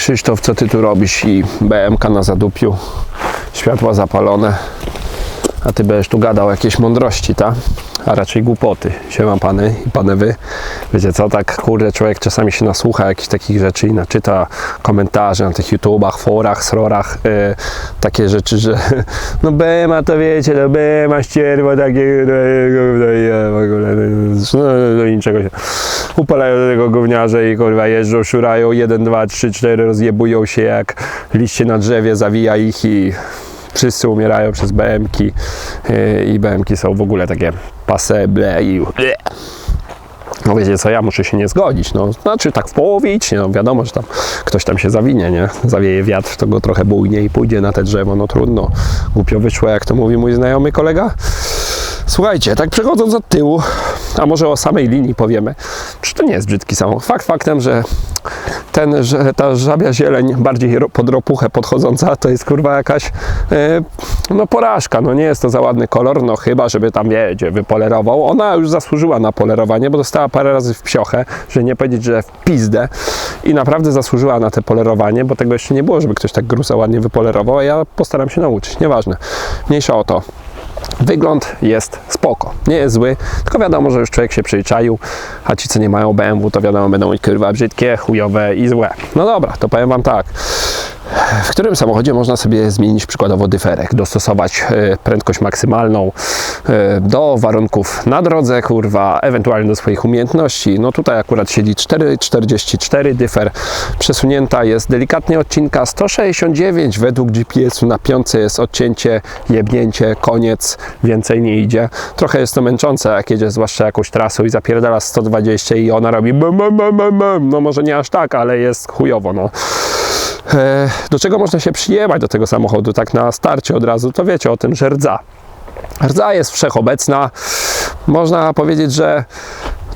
Krzysztof, co ty tu robisz? I BMK na zadupiu, światła zapalone, a ty będziesz tu gadał jakieś mądrości, ta? A raczej głupoty. Siema pany i pany wy. Wiecie co, tak kurde, człowiek czasami się nasłucha jakichś takich rzeczy i naczyta komentarze na tych YouTubach, forach, srorach, e, takie rzeczy, że no BMA to wiecie, no BMA ścierwo takie, no, no, i, w ogóle, no, do niczego się upalają do tego gówniarze i kurwa jeżdżą, szurają, 1, 2, 3, 4, rozjebują się jak liście na drzewie, zawija ich i wszyscy umierają przez BMki yy, i BMki są w ogóle takie paseble i no wiecie co, ja muszę się nie zgodzić, no, znaczy tak w połowie idźcie, no wiadomo, że tam ktoś tam się zawinie, nie, zawieje wiatr, to go trochę bujnie i pójdzie na te drzewo, no trudno, głupio wyszło, jak to mówi mój znajomy kolega. Słuchajcie, tak przechodząc od tyłu, a może o samej linii powiemy, czy to nie jest brzydki samochód. Fakt faktem, że ten, ta żabia zieleń bardziej pod ropuchę podchodząca, to jest kurwa jakaś e, no porażka, no nie jest to za ładny kolor, no chyba, żeby tam wiedzie, wypolerował. Ona już zasłużyła na polerowanie, bo dostała parę razy w psiochę, że nie powiedzieć, że w pizdę i naprawdę zasłużyła na te polerowanie, bo tego jeszcze nie było, żeby ktoś tak gruza ładnie wypolerował, a ja postaram się nauczyć, nieważne. Mniejsza o to. Wygląd jest spoko, nie jest zły, tylko wiadomo, że już człowiek się przyzwyczaił, a ci, co nie mają BMW, to wiadomo, będą mieć kurwa brzydkie, chujowe i złe. No dobra, to powiem Wam tak. W którym samochodzie można sobie zmienić przykładowo dyferek, dostosować e, prędkość maksymalną e, do warunków na drodze, kurwa, ewentualnie do swoich umiejętności. No tutaj akurat siedzi 4,44 dyfer, przesunięta jest delikatnie odcinka 169 według GPS-u na piątce jest odcięcie, jebnięcie, koniec, więcej nie idzie. Trochę jest to męczące, jak jedzie zwłaszcza jakąś trasą i zapierdala 120 i ona robi bum, bum, bum, bum. no może nie aż tak, ale jest chujowo, no. E, Do czego można się przyjemać do tego samochodu, tak na starcie od razu, to wiecie o tym, że rdza. Rdza jest wszechobecna. Można powiedzieć, że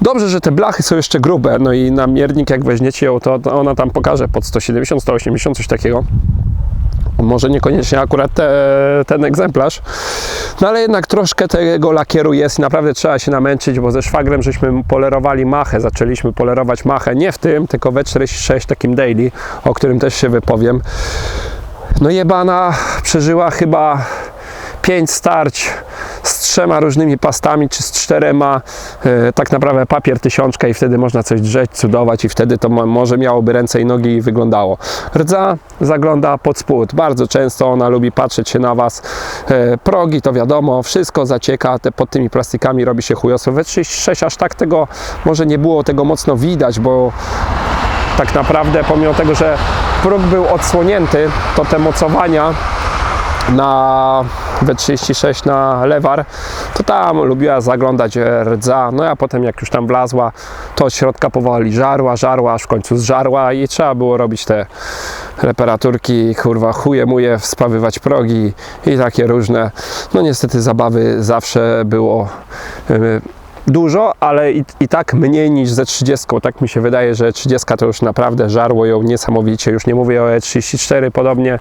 dobrze, że te blachy są jeszcze grube, no i na miernik jak weźmiecie ją, to to ona tam pokaże pod 170, 180, coś takiego. Może niekoniecznie akurat te, ten egzemplarz, no ale jednak troszkę tego lakieru jest i naprawdę trzeba się namęczyć, bo ze szwagrem żeśmy polerowali machę, zaczęliśmy polerować machę, nie w tym, tylko we 46 takim daily, o którym też się wypowiem. No jebana przeżyła chyba pięć starć z trzema różnymi pastami, czy z czterema, e, tak naprawdę papier tysiączka i wtedy można coś drzeć, cudować i wtedy to mo- może miałoby ręce i nogi i wyglądało. Rdza zagląda pod spód, bardzo często ona lubi patrzeć się na Was. E, progi to wiadomo, wszystko zacieka, te, pod tymi plastikami robi się chujosło. We 36 aż tak tego może nie było tego mocno widać, bo tak naprawdę pomimo tego, że próg był odsłonięty, to te mocowania na W36 na lewar, to tam lubiła zaglądać rdza, no a potem jak już tam wlazła, to od środka powoli żarła, żarła, aż w końcu zżarła i trzeba było robić te reparaturki, kurwa chuje muje, wspawywać progi i takie różne. No niestety zabawy zawsze było e, dużo, ale i, i tak mniej niż ze 30. Tak mi się wydaje, że 30 to już naprawdę żarło ją niesamowicie. Już nie mówię o E34, podobnie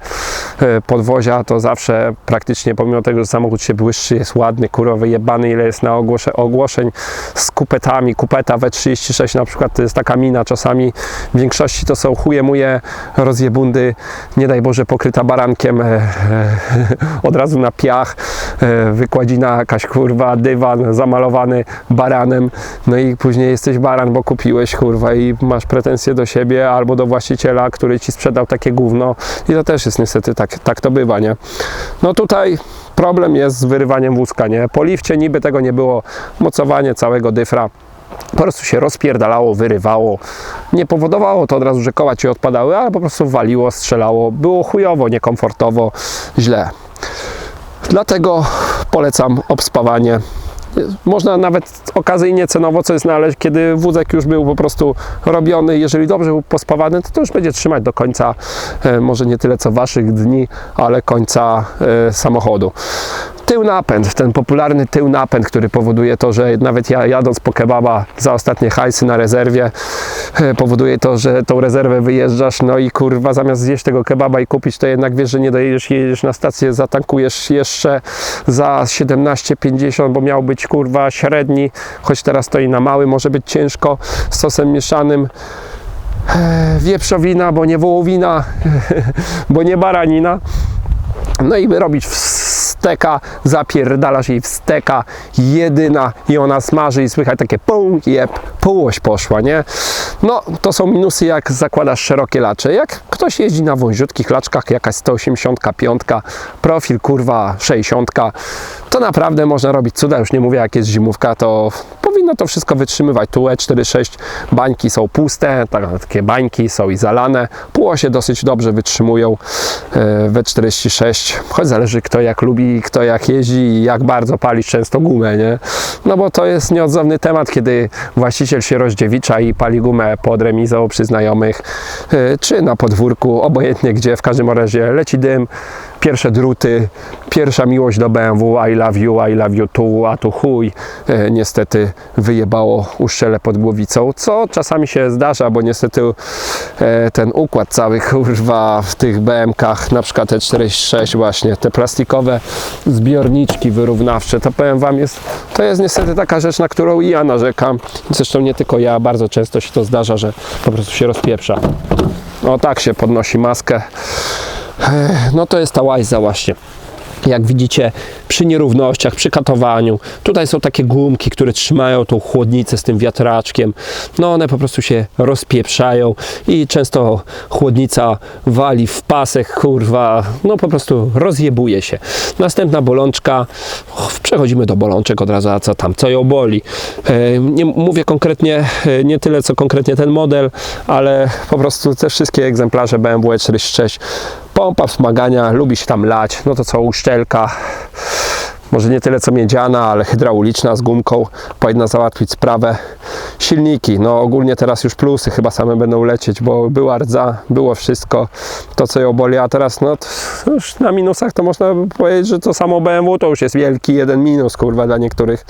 e, podwozia to zawsze praktycznie, pomimo tego, że samochód się błyszczy, jest ładny, kurwa wyjebany, ile jest na ogłosze, ogłoszeń z kupetami. Kupeta W36 na przykład to jest taka mina czasami. W większości to są chuje muje rozjebundy, nie daj Boże pokryta barankiem e, e, od razu na piach, e, wykładzina jakaś kurwa, dywan zamalowany baranem, no i później jesteś baran, bo kupiłeś kurwa i masz pretensje do siebie albo do właściciela, który ci sprzedał takie gówno i to też jest niestety tak, tak to bywa, nie? No tutaj problem jest z wyrywaniem wózka, nie? Po lifcie niby tego nie było, mocowanie całego dyfra po prostu się rozpierdalało, wyrywało. Nie powodowało to od razu, że koła ci odpadały, ale po prostu waliło, strzelało. Było chujowo, niekomfortowo, źle. Dlatego polecam obspawanie. Można nawet okazyjnie cenowo, co jest na ale kiedy wózek już był po prostu robiony, jeżeli dobrze był pospawany, to, to już będzie trzymać do końca, e, może nie tyle co waszych dni, ale końca e, samochodu. Tył napęd, ten popularny tył napęd, który powoduje to, że nawet ja jadąc po kebaba za ostatnie hajsy na rezerwie, e, powoduje to, że tą rezerwę wyjeżdżasz, no i kurwa zamiast zjeść tego kebaba i kupić, to jednak wiesz, że nie dojedziesz, jedziesz na stację, zatankujesz jeszcze za 17,50, bo miał być kurwa średni, choć teraz stoi na mały, może być ciężko z sosem mieszanym. e, wieprzowina, bo nie wołowina, bo nie baranina. No i robić w steka, zapierdalasz jej w steka, jedyna i ona smaży i słychać takie pum, jeb, półoś poszła, nie? No, to są minusy jak zakładasz szerokie lacze. Jak ktoś jeździ na wąziutkich laczkach, jakaś 185, profil kurwa 60, to naprawdę można robić cuda, już nie mówię jak jest zimówka, to powinno to wszystko wytrzymywać. Tu E46 bańki są puste, tak- takie bańki są i zalane. Półosie dosyć dobrze wytrzymują e, W46, choć zależy kto jak lubi, kto jak jeździ i jak bardzo pali często gumę, nie? No bo to jest nieodzowny temat, kiedy właściciel się rozdziewicza i pali gumę pod remizą przy znajomych, e, czy na podwórku, obojętnie gdzie, w każdym razie leci dym, pierwsze druty, pierwsza miłość do BMW, I love you, I love you tu, a tu chuj. E, niestety wyjebało uszczele pod głowicą, co czasami się zdarza, bo niestety e, ten układ cały kurwa w tych BM-kach, na przykład T46 właśnie, te plastikowe zbiorniczki wyrównawcze, to powiem Wam, jest, to jest niestety taka rzecz, na którą i ja narzekam. Zresztą nie tylko ja, bardzo często się to zdarza, że po prostu się rozpieprza. O tak się podnosi maskę. No to jest ta łajza właśnie. Jak widzicie, przy nierównościach, przy katowaniu, tutaj są takie gumki, które trzymają tą chłodnicę z tym wiatraczkiem. No one po prostu się rozpieprzają i często chłodnica wali w pasek, kurwa, no po prostu rozjebuje się. Następna bolączka, przechodzimy do bolączek od razu, a co tam, co ją boli. E, Nie mówię konkretnie, e, nie tyle co konkretnie ten model, ale po prostu te wszystkie egzemplarze BMW 46 pompa wspomagania, lubi się tam lać, no to co uszczelka, może nie tyle co miedziana, ale hydrauliczna z gumką, powinna załatwić sprawę. Silniki, no ogólnie teraz już plusy chyba same będą lecieć, bo była rdza, było wszystko, to co ją boli, a teraz no już na minusach to można powiedzieć, że to samo BMW to już jest wielki jeden minus, kurwa, dla niektórych.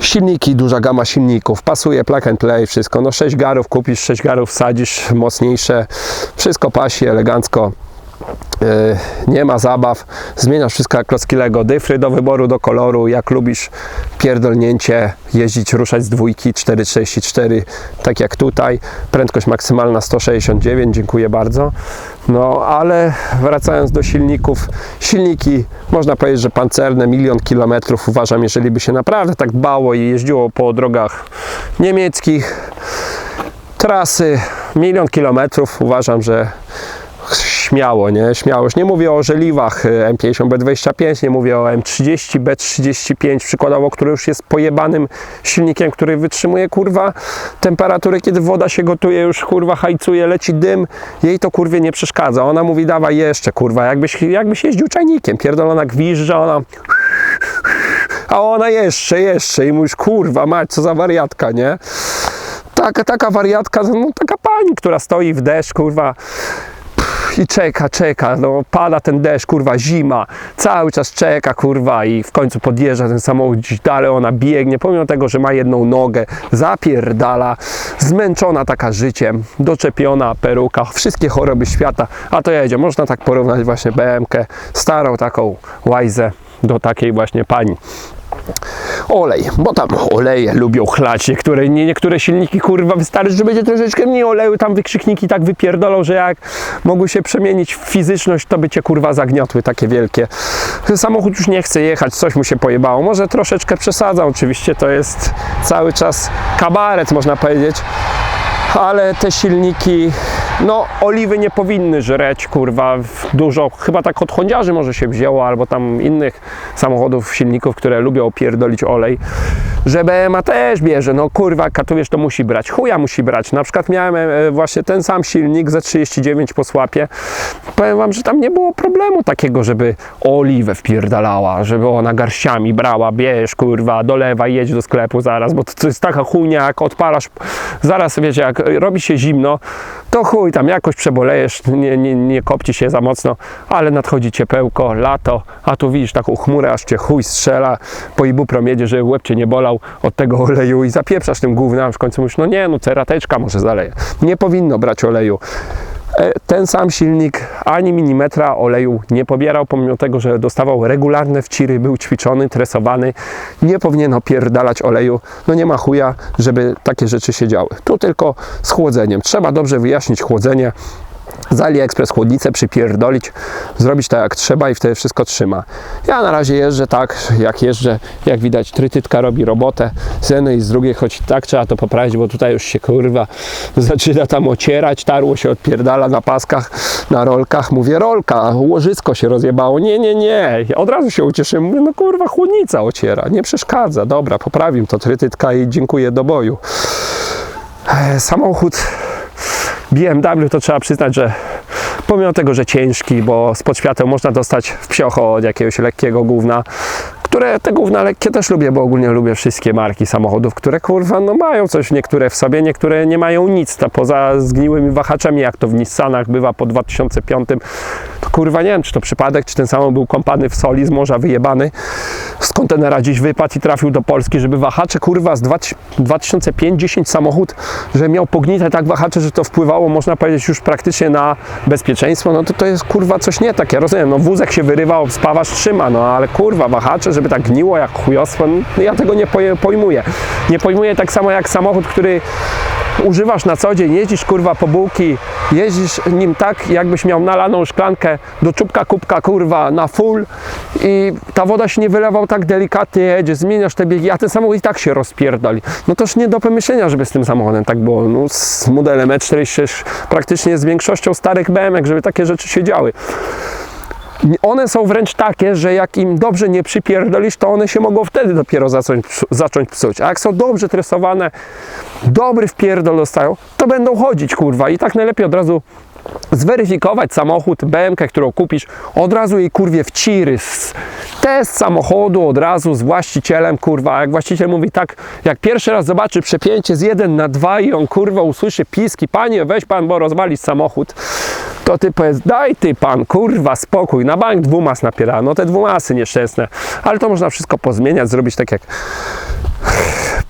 Silniki, duża gama silników, pasuje plug and play, wszystko. No 6 garów kupisz, 6 garów wsadzisz, mocniejsze, wszystko pasi elegancko. Yy, nie ma zabaw, zmieniasz wszystko jak klocki Lego, dyfry do wyboru, do koloru, jak lubisz pierdolnięcie, jeździć, ruszać z dwójki 4,64, tak jak tutaj, prędkość maksymalna 169, dziękuję bardzo. No ale wracając do silników, silniki można powiedzieć, że pancerne, milion kilometrów uważam, jeżeli by się naprawdę tak dbało i jeździło po drogach niemieckich, trasy, milion kilometrów uważam, że śmiało, nie? Śmiało. Już nie mówię o żeliwach y, M50B25, nie mówię o M30, B35 przykładowo, który już jest pojebanym silnikiem, który wytrzymuje kurwa temperatury, kiedy woda się gotuje, już kurwa hajcuje, leci dym, jej to kurwie nie przeszkadza. Ona mówi dawaj jeszcze kurwa, jakbyś, jakbyś jeździł czajnikiem, pierdolona gwizdża, ona a ona jeszcze, jeszcze i mówisz kurwa mać, co za wariatka, nie? Taka, taka wariatka, no taka pani, która stoi w deszcz, kurwa, i czeka, czeka, no pada ten deszcz, kurwa, zima, cały czas czeka, kurwa i w końcu podjeżdża ten samochód gdzieś dalej, ona biegnie, pomimo tego, że ma jedną nogę, zapierdala, zmęczona taka życiem, doczepiona peruka, wszystkie choroby świata, a to jedzie, można tak porównać właśnie BMK, starą taką łajzę do takiej właśnie pani. Olej, bo tam oleje lubią chlać, niektóre, nie, niektóre silniki kurwa wystarczy, że będzie troszeczkę mniej oleju, tam wykrzykniki tak wypierdolą, że jak mogły się przemienić w fizyczność, to by cię kurwa zagniotły takie wielkie. Samochód już nie chce jechać, coś mu się pojebało, może troszeczkę przesadza, oczywiście to jest cały czas kabaret można powiedzieć, ale te silniki, no oliwy nie powinny żreć, kurwa, dużo, chyba tak od Hondziarzy może się wzięło, albo tam innych samochodów, silników, które lubią pierdolić olej, że BMA też bierze, no kurwa, katujesz to musi brać, chuja musi brać, na przykład miałem e, właśnie ten sam silnik za 39 po słapie, powiem wam, że tam nie było problemu takiego, żeby oliwę wpierdalała, żeby ona garściami brała, bierz, kurwa, dolewaj, jedź do sklepu zaraz, bo to, jest taka chujnia, jak odpalasz, zaraz, wiecie, jak robi się zimno, to chuj, tam jakoś przebolejesz, nie, nie, nie kopci się za mocno, ale nadchodzi ciepełko, lato, a tu widzisz taką chmurę, aż cię chuj strzela po ibupromie jedzie, żeby łeb cię nie bolał od tego oleju i zapieprzasz tym gównem, a w końcu mówisz, no nie, no cerateczka może zaleje. Nie powinno brać oleju. E, Ten sam silnik ani milimetra oleju nie pobierał, pomimo tego, że dostawał regularne wciry, był ćwiczony, tresowany, nie powinien opierdalać oleju. No nie ma chuja, żeby takie rzeczy się działy. Tu tylko z chłodzeniem. Trzeba dobrze wyjaśnić chłodzenie, z AliExpress chłodnicę przypierdolić, zrobić tak jak trzeba i wtedy wszystko trzyma. Ja na razie jeżdżę tak, jak jeżdżę, jak widać trytytka robi robotę z jednej i z drugiej, choć tak trzeba to poprawić, bo tutaj już się kurwa zaczyna tam ocierać, tarło się odpierdala na paskach, na rolkach. Mówię, rolka, łożysko się rozjebało. Nie, nie, nie. Od razu się ucieszyłem. Mówię, no kurwa, chłodnica ociera, nie przeszkadza. Dobra, poprawił to trytytka i dziękuję do boju. E, Samochód BMW to trzeba przyznać, że pomimo tego, że ciężki, bo spod świateł można dostać w psiocho od jakiegoś lekkiego gówna, które te gówna lekkie też lubię, bo ogólnie lubię wszystkie marki samochodów, które kurwa no mają coś niektóre w sobie, niektóre nie mają nic, to poza zgniłymi wahaczami, jak to w Nissanach bywa po 2005, to kurwa nie wiem, czy to przypadek, czy ten samochód był kąpany w soli z morza, wyjebany, z kontenera dziś wypadł i trafił do Polski, żeby wahacze kurwa z 2005-10 samochód, że miał pognite tak wahacze, że to wpływało, można powiedzieć, już praktycznie na bezpieczeństwo, no to to jest kurwa coś nie tak, ja rozumiem, no wózek się wyrywał, spawarz trzyma, no ale kurwa wahacze, żeby tak gniło jak chujostwo, no ja tego nie pojmuję. Nie pojmuję tak samo jak samochód, który używasz na co dzień, jeździsz kurwa po bułki, jeździsz nim tak, jakbyś miał nalaną szklankę do czubka kubka kurwa na full i ta woda się nie wylewał tak delikatnie, jedzie, zmieniasz te biegi, a ten samochód i tak się rozpierdoli. No toż nie do pomyślenia, żeby z tym samochodem tak było. No, z modelem E46 praktycznie z większością starych BMW, żeby takie rzeczy się działy. One są wręcz takie, że jak im dobrze nie przypierdolisz, to one się mogą wtedy dopiero zacząć, zacząć psuć. A jak są dobrze tresowane, dobry wpierdol dostają, to będą chodzić, kurwa. I tak najlepiej od razu zweryfikować samochód, BMK, którą kupisz, od razu jej kurwie wciry, s- test samochodu od razu z właścicielem, kurwa, jak właściciel mówi tak, jak pierwszy raz zobaczy przepięcie z 1 na 2 i on kurwa usłyszy piski, panie weź pan, bo rozwalisz samochód, to ty powiedz, daj ty pan, kurwa, spokój, na bank dwumas napiera, no te dwumasy nieszczęsne, ale to można wszystko pozmieniać, zrobić tak jak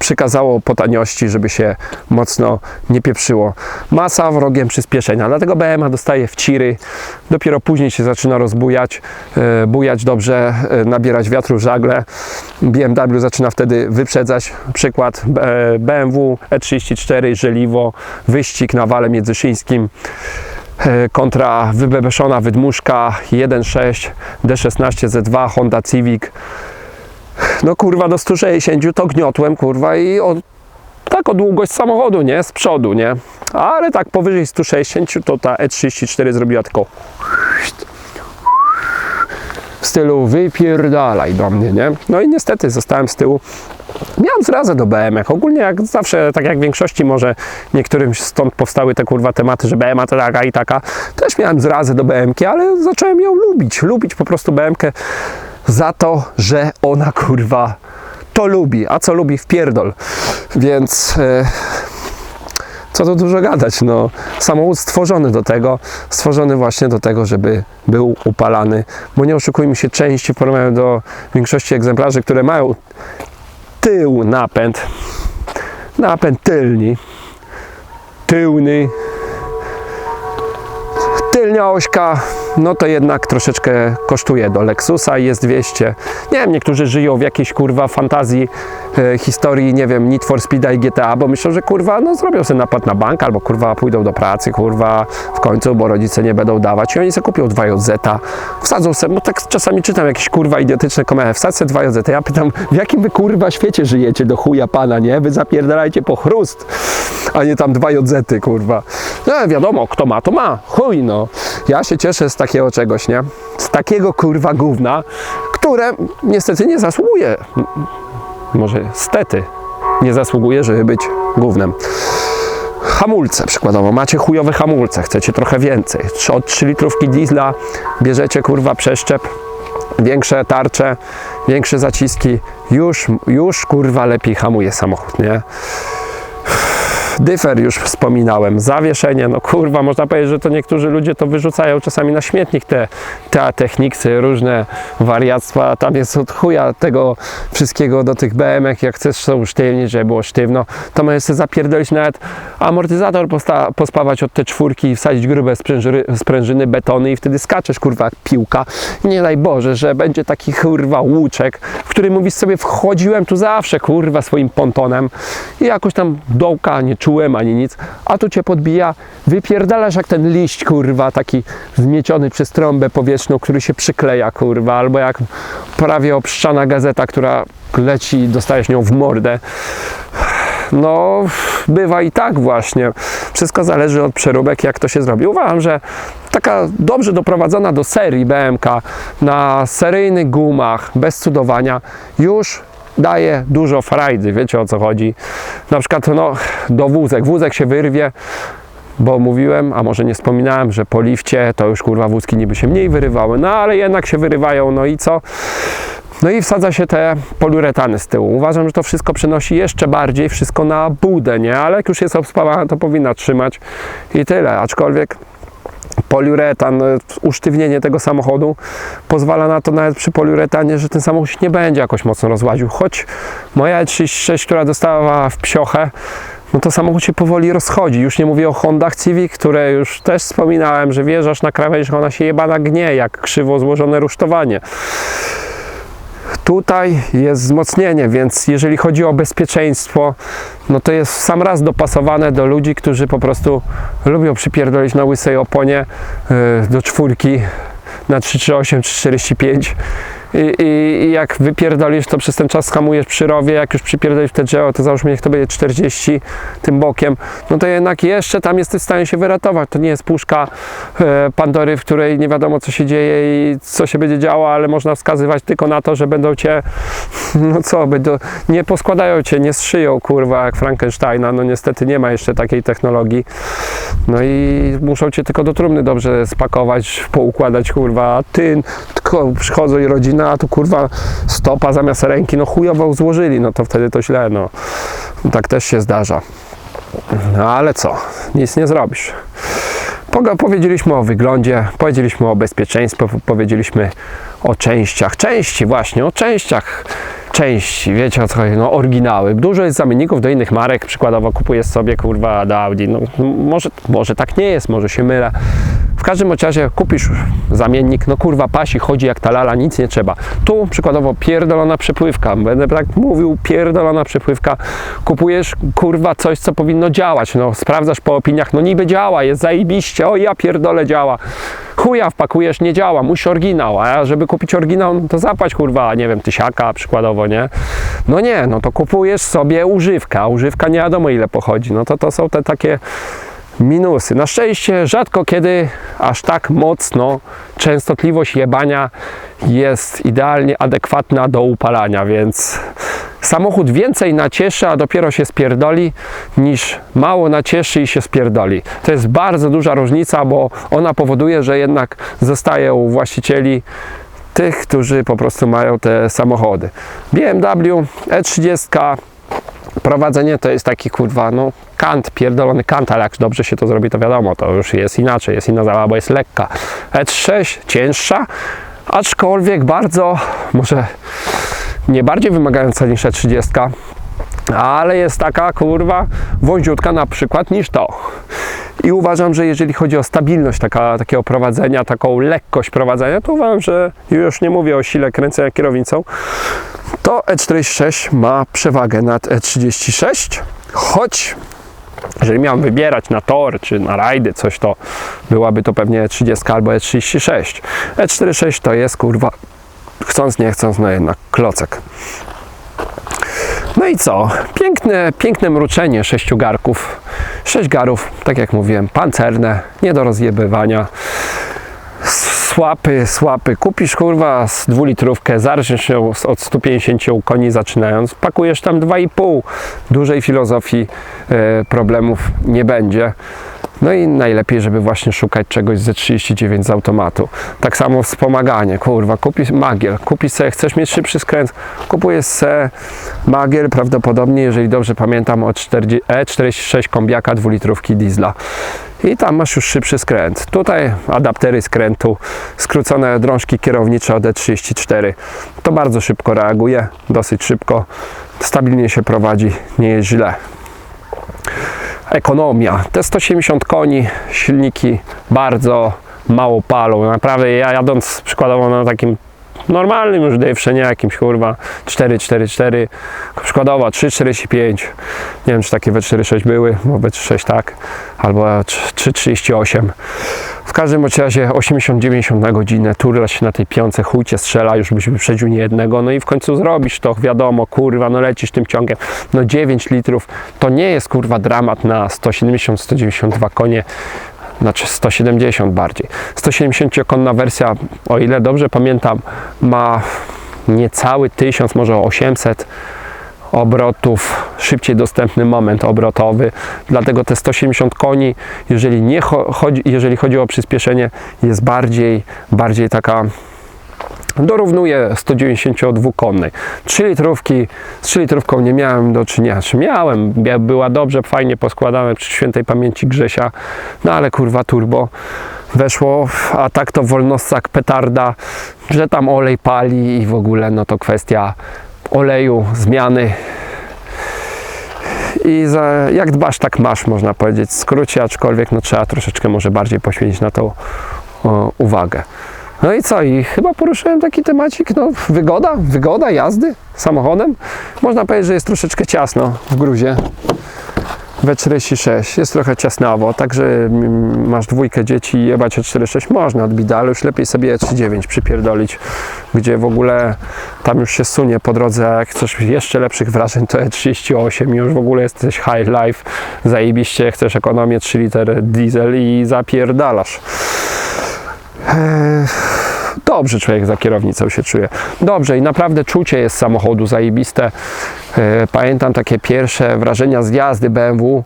przykazało po taniości, żeby się mocno nie pieprzyło. Masa wrogiem przyspieszenia, dlatego BMA dostaje wciry, dopiero później się zaczyna rozbujać, e, bujać dobrze, e, nabierać wiatru w żagle. BMW zaczyna wtedy wyprzedzać. Przykład e, BMW E34, żeliwo, wyścig na wale międzyszyńskim kontra wybebeszona wydmuszka 1.6 D16 Z2 Honda Civic no kurwa do 160 to gniotłem kurwa i o, tak o długość samochodu, nie? Z przodu, nie? Ale tak powyżej 160 to ta E34 zrobiła tylko w stylu wypierdalaj do mnie, nie? No i niestety zostałem z tyłu. Miałem zrazę do BMX. Ogólnie jak zawsze, tak jak w większości może niektórym stąd powstały te kurwa tematy, że BMA to taka i taka. Też miałem zrazę do BMK, ale zacząłem ją lubić. Lubić po prostu BMK za to, że ona kurwa to lubi, a co lubi w pierdol. Więc e, co tu dużo gadać, no samochód stworzony do tego, stworzony właśnie do tego, żeby był upalany, bo nie oszukujmy się, części w porównaniu do większości egzemplarzy, które mają tył napęd, napęd tylni, tylny, tylnia ośka, no to jednak troszeczkę kosztuje do Lexusa i jest 200. Nie wiem, niektórzy żyją w jakiejś kurwa fantazji e, historii, nie wiem, Need for Speed i GTA, bo myślą, że kurwa, no zrobią sobie napad na bank, albo kurwa pójdą do pracy, kurwa w końcu, bo rodzice nie będą dawać i oni sobie kupią 2 JZ, wsadzą sobie, no tak czasami czytam jakieś kurwa idiotyczne komentarze, wsadź sobie 2 JZ, ja pytam, w jakim wy kurwa świecie żyjecie do chuja pana, nie? Wy zapierdalajcie po chrust, a nie tam 2 JZ, kurwa. No wiadomo, kto ma, to ma, chuj no. Ja się cieszę z takiego czegoś, nie? Z takiego kurwa gówna, które niestety nie zasługuje, może stety, nie zasługuje, żeby być gównem. Hamulce przykładowo, macie chujowe hamulce, chcecie trochę więcej. Od 3 litrówki diesla bierzecie kurwa przeszczep, większe tarcze, większe zaciski, już, już kurwa lepiej hamuje samochód, nie? Dyfer już wspominałem, zawieszenie, no kurwa, można powiedzieć, że to niektórzy ludzie to wyrzucają czasami na śmietnik, te, te techniksy, różne wariactwa, tam jest od chuja tego wszystkiego do tych BM-ek, jak chcesz są sztywnić, żeby było sztywno, to możesz sobie zapierdolić nawet amortyzator posta- pospawać od te czwórki i wsadzić grube sprężyny, sprężyny, betony i wtedy skaczesz, kurwa, jak piłka. Nie daj Boże, że będzie taki, kurwa, łuczek, w który mówisz sobie, wchodziłem tu zawsze, kurwa, swoim pontonem. I jakoś tam dołka nie czułem ani nic, a tu cię podbija, wypierdalasz jak ten liść, kurwa, taki zmieciony przez trąbę powietrzną, który się przykleja, kurwa, albo jak prawie obszczana gazeta, która leci i dostajesz nią w mordę. No, bywa i tak właśnie. Wszystko zależy od przeróbek, jak to się zrobi. Uważam, że taka dobrze doprowadzona do serii BMK na seryjnych gumach, bez cudowania, już daje dużo frajdy, wiecie o co chodzi. Na przykład no, do wózek, wózek się wyrwie, bo mówiłem, a może nie wspominałem, że po lifcie to już kurwa wózki niby się mniej wyrywały, no ale jednak się wyrywają, no i co? No i wsadza się te poliuretany z tyłu. Uważam, że to wszystko przynosi jeszcze bardziej wszystko na budę, nie? Ale jak już jest obspawana, to powinna trzymać i tyle. Aczkolwiek poliuretan, e, usztywnienie tego samochodu pozwala na to nawet przy poliuretanie, że ten samochód się nie będzie jakoś mocno rozłaził. Choć moja E36, która dostała w psiochę, no to samochód się powoli rozchodzi. Już nie mówię o Hondach Civic, które już też wspominałem, że wjeżdżasz na krawędź, ona się jebana gnie, jak krzywo złożone rusztowanie. Tutaj jest wzmocnienie, więc jeżeli chodzi o bezpieczeństwo, no to jest w sam raz dopasowane do ludzi, którzy po prostu lubią przypierdolić na łysej oponie yy, do czwórki na 338 czy 45 i, i, jak wypierdolisz, to przez ten czas hamujesz przy rowie, jak już przypierdolisz te drzewo, to załóżmy, niech to będzie 40 tym bokiem, no to jednak jeszcze tam jesteś w stanie się wyratować. To nie jest puszka e, Pandory, w której nie wiadomo co się dzieje i co się będzie działo, ale można wskazywać tylko na to, że będą cię, no co, będą, nie poskładają cię, nie zszyją, kurwa, jak Frankensteina, no niestety nie ma jeszcze takiej technologii. No i muszą cię tylko do trumny dobrze spakować, poukładać, kurwa, tyn, tylko przychodzą i rodzina, a tu kurwa stopa zamiast ręki, no chujowo złożyli, no to wtedy to źle, no. Tak też się zdarza. No ale co, nic nie zrobisz. Powiedzieliśmy o wyglądzie, powiedzieliśmy o bezpieczeństwie, powiedzieliśmy o częściach. Części właśnie, o częściach części, wiecie o co chodzi, no oryginały. Dużo jest zamienników do innych marek, przykładowo kupujesz sobie kurwa do Audi, no może, może tak nie jest, może się mylę. W każdym razie kupisz zamiennik, no kurwa pasi, chodzi jak ta lala, nic nie trzeba. Tu przykładowo pierdolona przepływka, będę tak mówił, pierdolona przepływka. Kupujesz kurwa coś, co powinno działać, no sprawdzasz po opiniach, no niby działa, jest zajebiście, o ja pierdolę działa. Chuja wpakujesz, nie działa, musisz oryginał, a żeby kupić oryginał, no to zapłać kurwa, nie wiem, tysiaka przykładowo, nie? No nie, no to kupujesz sobie używkę, a używka nie wiadomo ile pochodzi, no to to są te takie minusy. Na szczęście rzadko kiedy aż tak mocno częstotliwość jebania jest idealnie adekwatna do upalania, więc samochód więcej nacieszy, a dopiero się spierdoli, niż mało nacieszy i się spierdoli. To jest bardzo duża różnica, bo ona powoduje, że jednak zostaje u właścicieli tych, którzy po prostu mają te samochody. BMW E30 prowadzenie to jest taki kurwa, no kant, pierdolony kant, ale jak dobrze się to zrobi, to wiadomo, to już jest inaczej, jest inna zabawa, bo jest lekka. E6 cięższa, aczkolwiek bardzo, może nie bardziej wymagająca niż E30, ale jest taka kurwa wąziutka na przykład niż to. I uważam, że jeżeli chodzi o stabilność taka, takiego prowadzenia, taką lekkość prowadzenia, to uważam, że już nie mówię o sile kręcenia kierownicą, to E46 ma przewagę nad E36, choć jeżeli miałem wybierać na tor czy na rajdy coś, to byłaby to pewnie E30 albo E36. E46 to jest kurwa, chcąc nie chcąc, no jednak klocek. I co? Piękne, piękne mruczenie sześciu garków. Sześć garów, tak jak mówiłem, pancerne, nie do rozjebywania. Słapy, słapy. Kupisz kurwa z dwulitrówkę, zarżniesz ją z- od 150 koni zaczynając, pakujesz tam 2,5. Dużej filozofii e, problemów nie będzie. No i najlepiej, żeby właśnie szukać czegoś ze 39 z automatu. Tak samo wspomaganie, kurwa, kupisz magiel, kupisz sobie, chcesz mieć szybszy skręt, kupujesz se magiel, prawdopodobnie, jeżeli dobrze pamiętam, od 40, E46 kombiaka, 2 litrówki diesla. I tam masz już szybszy skręt. Tutaj adaptery skrętu, skrócone drążki kierownicze od E34. To bardzo szybko reaguje, dosyć szybko, stabilnie się prowadzi, nie jest źle ekonomia. Te 170 koni, silniki bardzo mało palą. Naprawdę ja jadąc przykładowo na takim normalnym już Dave'sze, nie jakimś kurwa 444, przykładowo 345, nie wiem czy takie W46 były, bo W36 tak, albo 338. W każdym razie 80-90 na godzinę, turla się na tej piące, chuj cię strzela, już byś wyprzedził nie jednego, no i w końcu zrobisz to, wiadomo, kurwa, no lecisz tym ciągiem, no 9 litrów, to nie jest kurwa dramat na 170-192 konie, znaczy 170 bardziej. 170-konna wersja, o ile dobrze pamiętam, ma niecały 1000, może 800 obrotów, szybciej dostępny moment obrotowy, dlatego te 170 koni, jeżeli, nie cho- chodzi, jeżeli chodzi o przyspieszenie, jest bardziej, bardziej taka dorównuje 192-konnej. 3 litrówki, z 3 litrówką nie miałem do czynienia, czy miałem, bia- była dobrze, fajnie poskładane przy świętej pamięci Grzesia, no ale kurwa turbo weszło, a tak to wolnostak petarda, że tam olej pali i w ogóle no to kwestia oleju, zmiany i za, jak dbasz, tak masz, można powiedzieć w skrócie, aczkolwiek no, trzeba troszeczkę może bardziej poświęcić na to o, uwagę. No i co? I chyba poruszyłem taki temacik, no wygoda, wygoda jazdy samochodem. Można powiedzieć, że jest troszeczkę ciasno w gruzie. W46 jest trochę ciasnawo, także mm, masz dwójkę dzieci i jebać E46 można odbić, ale już lepiej sobie E39 przypierdolić, gdzie w ogóle tam już się sunie po drodze, a jak chcesz jeszcze lepszych wrażeń to E38 i już w ogóle jesteś high life, zajebiście, chcesz ekonomię 3 liter diesel i zapierdalasz. Eee, Dobrze człowiek za kierownicą się czuje. Dobrze i naprawdę czucie jest samochodu zajebiste. E, Pamiętam takie pierwsze wrażenia z jazdy BMW.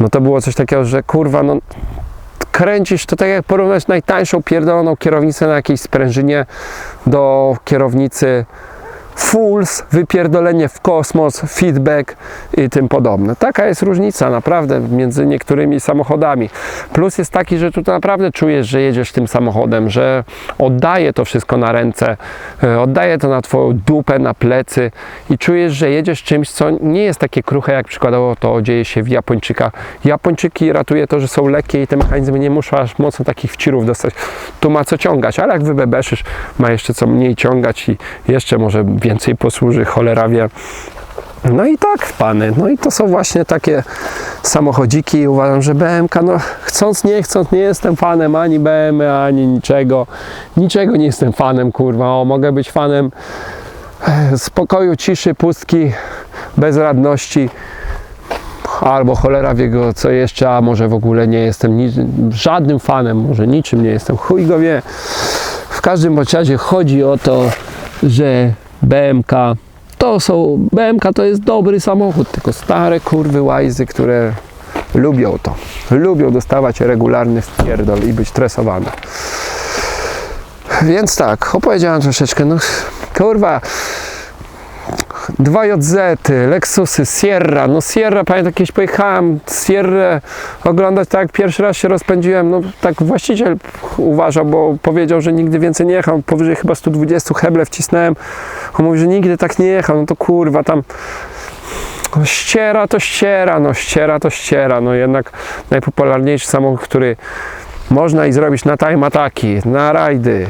No to było coś takiego, że kurwa, no kręcisz to tak jak porównać najtańszą pierdoloną kierownicę na jakiejś sprężynie do kierownicy Fools, wypierdolenie w kosmos, feedback i tym podobne. Taka jest różnica naprawdę między niektórymi samochodami. Plus jest taki, że tu naprawdę czujesz, że jedziesz tym samochodem, że oddaje to wszystko na ręce, e, oddaje to na twoją dupę, na plecy i czujesz, że jedziesz czymś, co nie jest takie kruche, jak przykładowo to dzieje się w Japończykach. Japończyki ratuje to, że są lekkie i te mechanizmy nie muszą aż mocno takich wcirów dostać. Tu ma co ciągać, ale jak wybebeszysz, ma jeszcze co mniej ciągać i jeszcze może więcej posłuży, cholera wie. No i tak, pany, no i to są właśnie takie samochodziki. Uważam, że BMK, no chcąc nie chcąc, nie jestem fanem ani BMW, ani niczego, niczego nie jestem fanem, kurwa, o, mogę być fanem e, spokoju, ciszy, pustki, bezradności, albo cholera wie co jeszcze, a może w ogóle nie jestem żadnym fanem, może niczym nie jestem, chuj go wie. W każdym razie chodzi o to, że BMK to są, BMK to jest dobry samochód, tylko stare kurwy łajzy, które lubią to. Lubią dostawać regularny wpierdol i być tresowane. Więc tak, opowiedziałem troszeczkę, no kurwa, 2JZ, Lexusy, Sierra, no Sierra, pamiętam kiedyś pojechałem Sierra oglądać, tak pierwszy raz się rozpędziłem, no tak właściciel uważał, bo powiedział, że nigdy więcej nie jechał, powyżej chyba 120 heble wcisnąłem, on mówi, że nigdy tak nie jechał, no to kurwa tam no, ściera to ściera, no ściera to ściera, no jednak najpopularniejszy samochód, który można i zrobić na time ataki, na rajdy,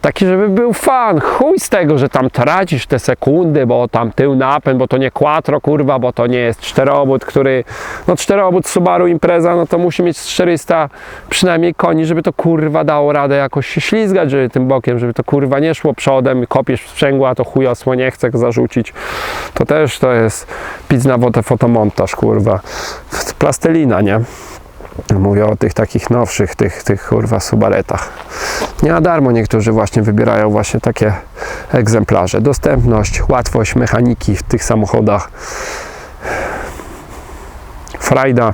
taki, żeby był fan. Chuj z tego, że tam tracisz te sekundy, bo tam tył napęd, bo to nie quattro, kurwa, bo to nie jest czterobód, który, no czterobód Subaru Impreza, no to musi mieć 400 przynajmniej koni, żeby to kurwa dało radę jakoś się ślizgać, żeby tym bokiem, żeby to kurwa nie szło przodem, kopiesz w sprzęgło, a to chujosło nie chce zarzucić. To też to jest pic na wodę fotomontaż, kurwa. Plastelina, nie? Mówię o tych takich nowszych, tych, tych kurwa subaretach. Nie na darmo niektórzy właśnie wybierają właśnie takie egzemplarze. Dostępność, łatwość mechaniki w tych samochodach. Frajda.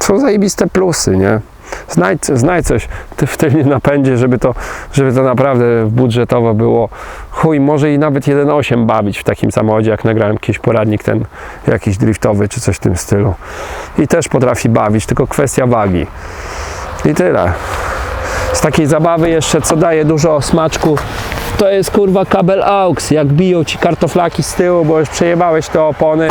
Są zajebiste plusy, nie? Znajdź, znajdź coś w tym napędzie, żeby to, żeby to naprawdę budżetowo było. Chuj, może i nawet 1.8 bawić w takim samochodzie, jak nagrałem jakiś poradnik ten jakiś driftowy czy coś w tym stylu. I też potrafi bawić, tylko kwestia wagi. I tyle. Z takiej zabawy jeszcze, co daje dużo smaczku, to jest kurwa kabel AUX. Jak biją ci kartoflaki z tyłu, bo już przejebałeś te opony.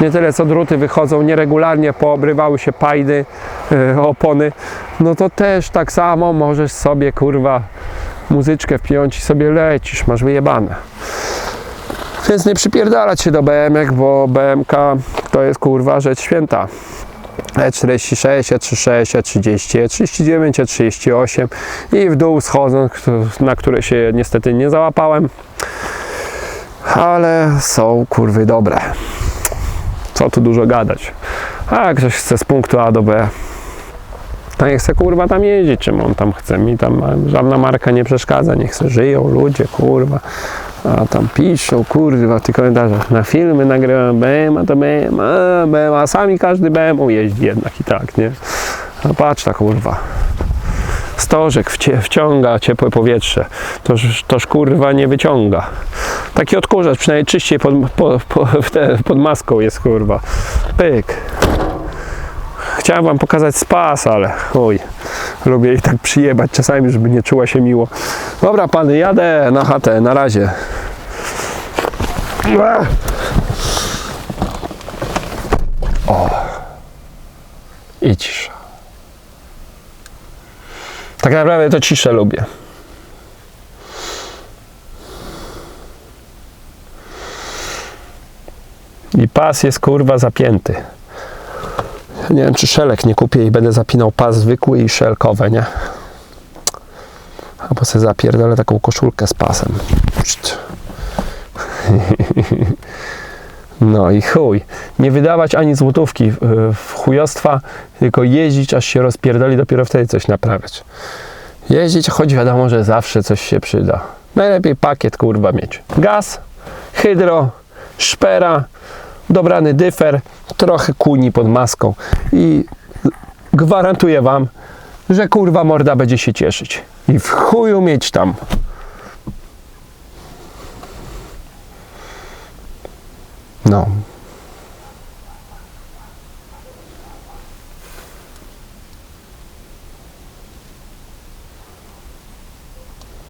Nie tyle co druty wychodzą nieregularnie, poobrywały się pajdy, e, opony. No to też tak samo możesz sobie kurwa muzyczkę wpiąć i sobie lecisz, masz wyjebane. Więc nie przypierdalać się do BMK, bo BMK to jest kurwa rzecz święta. E E46, E36, E30, E39, E38 i w dół schodząc, któ- na które się niestety nie załapałem, ale są kurwy dobre. Co tu dużo gadać. A ktoś chce z punktu A do B, to nie chce kurwa tam jeździć, czym on tam chce. Mi tam żadna marka nie przeszkadza, niech se żyją ludzie, kurwa. A tam piszą, kurwa, w tych komentarzach, na filmy nagrywam BM, a to BM, a a sami każdy BM jeździ jednak i tak, nie? No patrz ta kurwa. Stożek wciąga ciepłe powietrze, toż, toż kurwa nie wyciąga. Taki odkurzacz, przynajmniej czyściej pod, po, po, pod maską jest kurwa. Pyk. Chciałem wam pokazać spas, ale chuj. Lubię jej tak przyjebać czasami, żeby nie czuła się miło. Dobra pany, jadę na chatę, na razie. O. I cisza. Tak naprawdę to ciszę lubię. I pas jest kurwa zapięty. Nie wiem, czy szelek nie kupię i będę zapinał pas zwykły i szelkowe, nie? Albo sobie zapierdolę taką koszulkę z pasem. No i chuj. Nie wydawać ani złotówki w- w chujostwa, tylko jeździć, aż się rozpierdoli, dopiero wtedy coś naprawiać. Jeździć, choć wiadomo, że zawsze coś się przyda. Najlepiej pakiet kurwa mieć. Gaz, hydro, szpera, dobrany dyfer, trochę kuni pod maską i gwarantuję wam, że kurwa morda będzie się cieszyć. I w chuju mieć tam. No,